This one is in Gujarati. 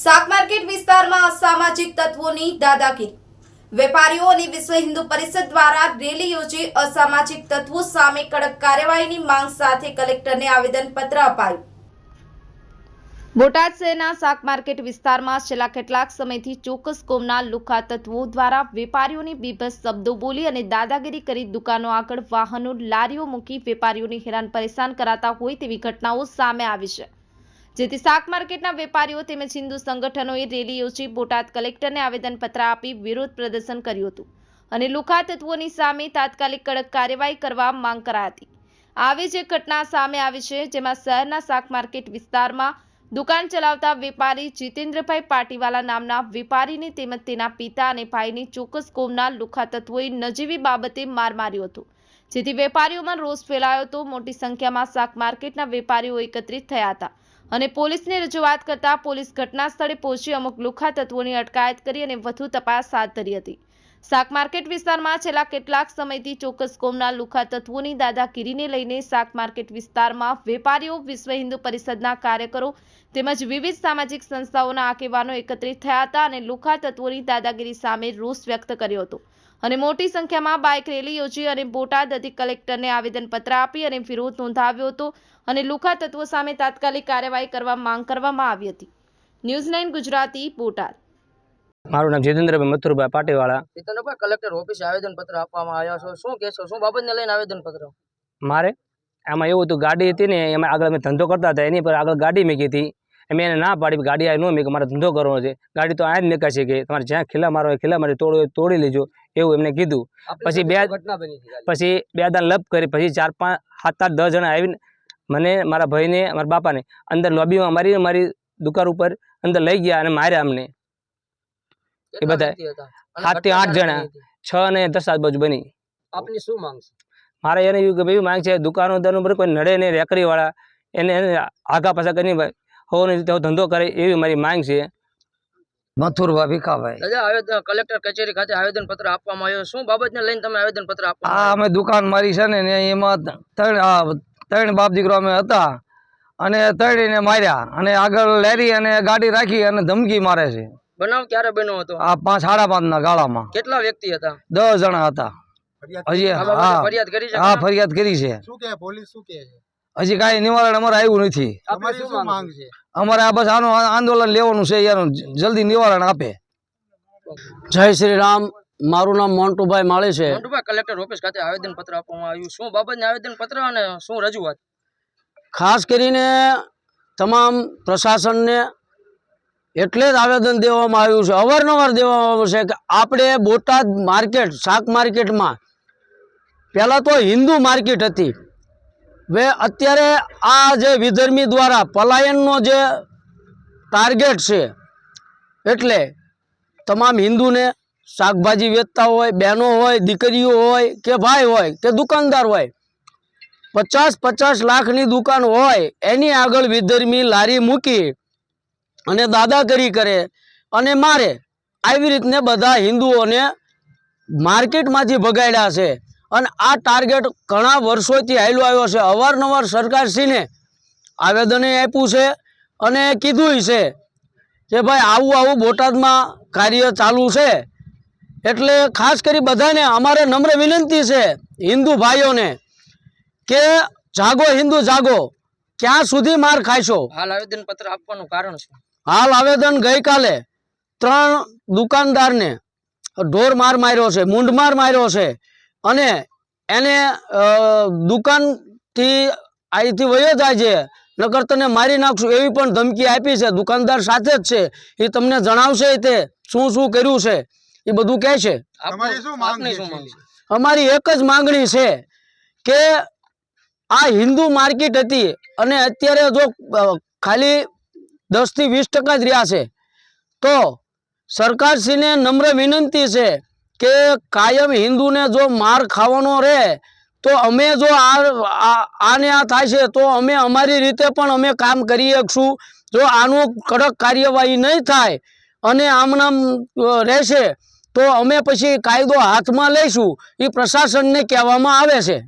શાક વિસ્તારમાં અસામાજિક તત્વોની દાદાગીરી. વેપારીઓ અને વિશ્વ હિન્દુ પરિષદ દ્વારા રેલી યોજી અસામાજિક તત્વો સામે કડક કાર્યવાહીની માંગ સાથે કલેક્ટરને આવેદનપત્ર અપાયું. બોટાદ શહેરના શાક માર્કેટ વિસ્તારમાં છેલ્લા કેટલાક સમયથી ચોક્કસ કોમના લુખા તત્વો દ્વારા વેપારીઓની બીભસ શબ્દો બોલી અને દાદાગીરી કરી દુકાનો આગળ વાહનો, લારીઓ મૂકી વેપારીઓને હેરાન પરેશાન કરાતા હોય તેવી ઘટનાઓ સામે આવી છે. જેથી શાક માર્કેટના વેપારીઓ તેમજ હિન્દુ સંગઠનોએ રેલી યોજી બોટાદ કલેક્ટરને આવેદનપત્ર આપી વિરોધ પ્રદર્શન કર્યું હતું અને લુખા તત્વોની સામે તાત્કાલિક કડક કાર્યવાહી કરવા માંગ કરાઈ હતી. આવી જે ઘટના સામે આવી છે, જેમાં શહેરના શાક માર્કેટ વિસ્તારમાં દુકાન ચલાવતા વેપારી જીતેન્દ્રભાઈ પાટીવાલા નામના વેપારીને તેમજ તેના પિતા અને ભાઈની ચોક્કસ કોમના લુખા તત્વોએ નજીવી બાબતે માર માર્યો હતો. જેથી વેપારીઓમાં રોષ ફેલાયો હતો મોટી સંખ્યામાં શાક માર્કેટના વેપારીઓ એકત્રિત થયા હતા. અને પોલીસને રજૂઆત કરતા પોલીસ ઘટના પહોંચી અમુક લુખા તત્વોની અટકાયત કરી અને વધુ તપાસ હાથ ધરી હતી. શાક માર્કેટ વિસ્તારમાં છેલ્લા કેટલાક સમયથી ચોક્કસ કોમના લુખા તત્વોની દાદાગીરીને લઈને શાક માર્કેટ વિસ્તારમાં વેપારીઓ, વિશ્વ હિન્દુ પરિષદના કાર્યકરો તેમજ વિવિધ સામાજિક સંસ્થાઓના આગેવાનો એકત્રિત થયા હતા અને લુખા તત્વોની દાદાગીરી સામે રોષ વ્યક્ત કર્યો હતો. અને મોટી સંખ્યામાં બાઇક રેલી યોજી અને બોટાદ અધિક કલેક્ટરને આવેદનપત્ર આપી અને વિરોધ નોંધાવ્યો હતો અને લુખા તત્વો સામે તાત્કાલિક કાર્યવાહી કરવા માંગ કરવામાં આવી હતી. News nine Gujarati Botad. મારું નામ જીતેન્દ્રભાઈ મથુરભાઈ પાટીવાળા. જીતેન્દ્રભાઈ કલેક્ટર ઓફિસે આવેદનપત્ર આપવામાં આવ્યા છો. શું કહેશો? શું બાબતને લઈને આવેદનપત્ર? મારે? આમાં એવું હતું ગાડી હતી ને એમાં આગળ અમે ધંધો કરતા હતા એની પર આગળ ગાડી મેકી હતી. મેં એને ના પાડી ગાડી આ ન મેકી મારે ધંધો કરવાનો છે. ગાડી તો આ જ મેકાશે કે તમારે જ્યાં ખીલા મારો હોય ખીલા મારી તોડો તોડી લેજો. એવું એમને કીધું. પછી બે- પછી બે દાન લપ કરી પછી ચાર પાંચ સાત આઠ દસ જણા આવીને મને મારા ભાઈને મારા બાપાને અંદર લોબીમાં મારી મારી દુકાન ઉપર અંદર લઈ ગયા અને માર્યા અમને. એ બધા સાતથી આઠ જણા. છ અને દસ આજુબાજુ બની. આપની શું માંગ છે? મારે એને એવું કે ભાઈ માંગ છે દુકાનો ઉપર કોઈ નડે નહીં રેકડીવાળા એને એને આગા પાછા કરીને હોવાનો રીતે ધંધો કરે એવી મારી માંગ છે. મથુરભાઈ ભીખાભાઈ દાદા આવેદન કલેક્ટર કચેરી ખાતે આવેદન પત્ર આપવામાં આવ્યો. શું બાબતને લઈને તમે આવેદનપત્ર આ આપવામાં અમે દુકાન મારી છે ને એમાં ત્રણ ત્રણ બાપ દીકરો અમે હતા. અને ત્રણેયને માર્યા. અને આગળ લેરી અને ગાડી રાખી અને ધમકી મારે છે. બનાવ ક્યારે બન્યો હતો? આ પાંચ સાડા પાંચ ના ગાળામાં. કેટલા વ્યક્તિ હતા? દસ જણા હતા. હજી હા. ફરિયાદ કરી છે હા ફરિયાદ કરી છે. શું કે પોલીસ શું કે છે? હજી કાંઈ નિવારણ અમારે આવ્યું નથી. આપની તમારી શું માંગ છે? અમારે આ બસ આનું આ- આંદોલન લેવાનું છે એનું જલ્દી નિવારણ આપે. જય શ્રી રામ. મારું નામ મોન્ટુભાઈ માળી છે. મોન્ટુભાઈ કલેક્ટર ઓફિસ ખાતે આવેદનપત્ર આપવામાં આવ્યું. શું બાબતને આવેદનપત્ર અને શું રજૂઆત? ખાસ કરીને તમામ પ્રશાસનને એટલે જ આવેદન દેવામાં આવ્યું છે. અવારનવાર દેવામાં આવ્યું છે કે આપણે બોટાદ માર્કેટ શાક માર્કેટમાં પહેલાં તો હિન્દુ માર્કેટ હતી. હવે અત્યારે આ જે વિધર્મી દ્વારા પલાયનનો જે ટાર્ગેટ છે, એટલે તમામ હિન્દુને શાકભાજી વેચતા હોય, બહેનો હોય, દીકરીઓ હોય કે ભાઈ હોય કે દુકાનદાર હોય, પચાસ પચાસ લાખની દુકાન હોય, એની આગળ વિધર્મી લારી મૂકી અને દાદાગીરી કરે અને મારે. આવી રીતને બધા હિન્દુઓને માર્કેટમાંથી ભગાડ્યા છે. અને આ ટાર્ગેટ ઘણા વર્ષોથી હાલ્યો આવ્યો છે અવારનવાર સરકારશ્રીને આવેદને આપ્યું છે અને કીધું છે કે ભાઈ આવું આવું બોટાદમાં કાર્ય ચાલુ છે. એટલે ખાસ કરી બધાને અમારે નમ્ર વિનંતી છે હિન્દુ ભાઈઓને કે જાગો હિન્દુ જાગો ક્યાં સુધી માર ખાશો હાલ આવેદન પત્ર આપવાનું કારણ છે હાલ આવેદન ગઈકાલે ત્રણ દુકાનદારને ઢોર માર માર્યો છે મૂંઢમાર માર્યો છે. અને એને દુકાનથી અહીંથી વયો જાય છે. નકર તને મારી નાખશું એવી પણ ધમકી આપી છે. દુકાનદાર સાથે જ છે. એ તમને જણાવશે તે શું શું કર્યું છે. એ બધું કહે છે. અમારી એક જ માંગણી છે કે આ હિન્દુ માર્કેટ હતી અને અત્યારે જો ખાલી દસથી વીસ ટકા જ રહ્યા છે. તો સરકારશ્રીને નમ્ર વિનંતી છે કે કાયમ હિન્દુને જો માર ખાવાનો રહે, તો અમે જો આને આ થાય છે, તો અમે અમારી રીતે પણ અમે કામ કરી શકશું. જો આનું કડક કાર્યવાહી નહીં થાય અને આમનામ રહેશે, તો અમે પછી કાયદો હાથમાં લઈશું, એ પ્રશાસનને કહેવામાં આવે છે.